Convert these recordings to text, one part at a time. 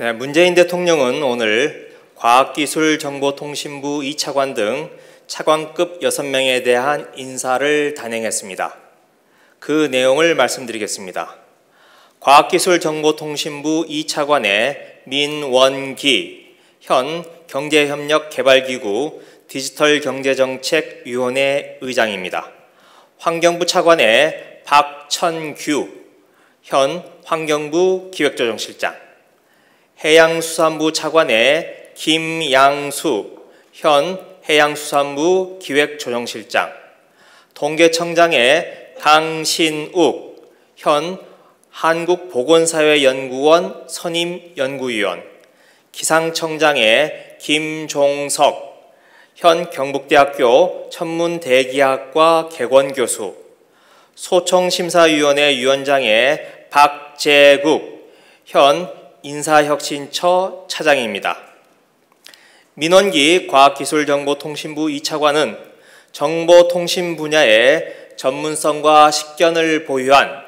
네, 문재인 대통령은 오늘 과학기술정보통신부 2차관 등 차관급 6명에 대한 인사를 단행했습니다. 그 내용을 말씀드리겠습니다. 과학기술정보통신부 2차관의 민원기, 현 경제협력개발기구 디지털경제정책위원회 의장입니다. 환경부 차관의 박천규, 현 환경부 기획조정실장, 해양수산부 차관의 김양수, 현 해양수산부 기획조정실장, 통계청장의 강신욱, 현 한국보건사회연구원 선임연구위원, 기상청장의 김종석, 현 경북대학교 천문대기학과 개원교수, 소청심사위원회 위원장의 박재국, 현 인사혁신처 차장입니다. 민원기 과학기술정보통신부 2차관은 정보통신 분야의 전문성과 식견을 보유한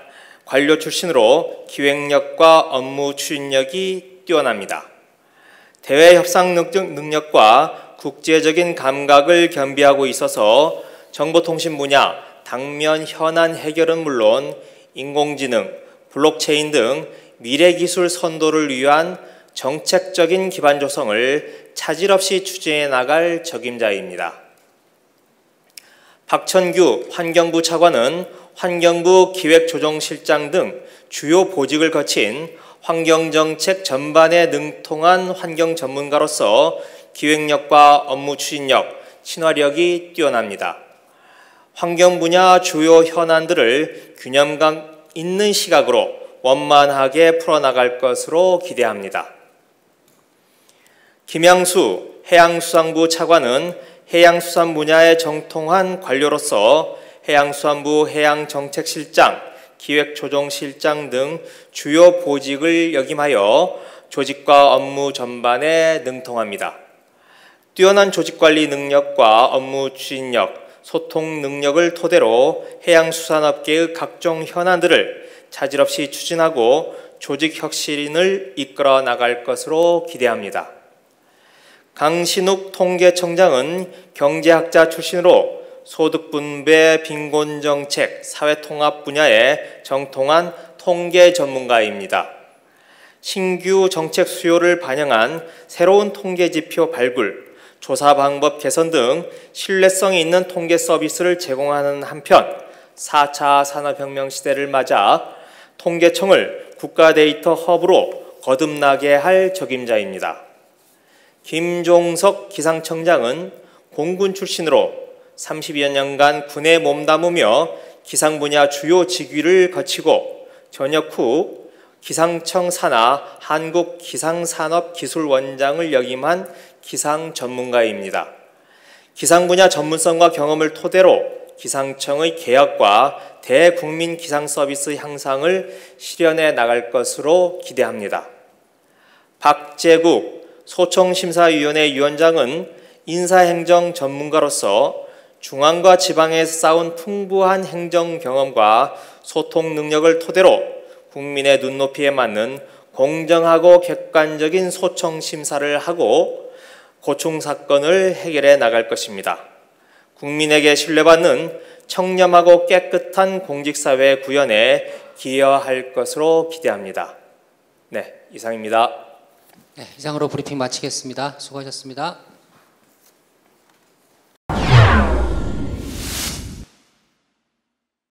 관료 출신으로 기획력과 업무 추진력이 뛰어납니다. 대외 협상 능력과 국제적인 감각을 겸비하고 있어서 정보통신 분야 당면 현안 해결은 물론 인공지능, 블록체인 등 미래기술 선도를 위한 정책적인 기반 조성을 차질 없이 추진해 나갈 적임자입니다. 박천규 환경부 차관은 환경부 기획조정실장 등 주요 보직을 거친 환경정책 전반에 능통한 환경 전문가로서 기획력과 업무 추진력, 친화력이 뛰어납니다. 환경 분야 주요 현안들을 균형감 있는 시각으로 원만하게 풀어나갈 것으로 기대합니다. 김양수 해양수산부 차관은 해양수산 분야의 정통한 관료로서 해양수산부 해양정책실장, 기획조정실장 등 주요 보직을 역임하여 조직과 업무 전반에 능통합니다. 뛰어난 조직관리 능력과 업무 추진력, 소통 능력을 토대로 해양수산업계의 각종 현안들을 차질 없이 추진하고 조직 혁신을 이끌어 나갈 것으로 기대합니다. 강신욱 통계청장은 경제학자 출신으로 소득분배, 빈곤정책, 사회통합 분야의 정통한 통계 전문가입니다. 신규 정책 수요를 반영한 새로운 통계 지표 발굴, 조사 방법 개선 등 신뢰성이 있는 통계 서비스를 제공하는 한편 4차 산업혁명 시대를 맞아 통계청을 국가 데이터 허브로 거듭나게 할 적임자입니다. 김종석 기상청장은 공군 출신으로 30여 년간 군에 몸담으며 기상 분야 주요 직위를 거치고 전역 후 기상청 산하 한국기상산업기술원장을 역임한 기상 전문가입니다. 기상 분야 전문성과 경험을 토대로 기상청의 개혁과 대국민 기상 서비스 향상을 실현해 나갈 것으로 기대합니다. 박재국 소청심사위원회 위원장은 인사행정 전문가로서 중앙과 지방에서 쌓은 풍부한 행정 경험과 소통 능력을 토대로 국민의 눈높이에 맞는 공정하고 객관적인 소청 심사를 하고 고충 사건을 해결해 나갈 것입니다. 국민에게 신뢰받는 청렴하고 깨끗한 공직사회 구현에 기여할 것으로 기대합니다. 네, 이상입니다. 네, 이상으로 브리핑 마치겠습니다. 수고하셨습니다.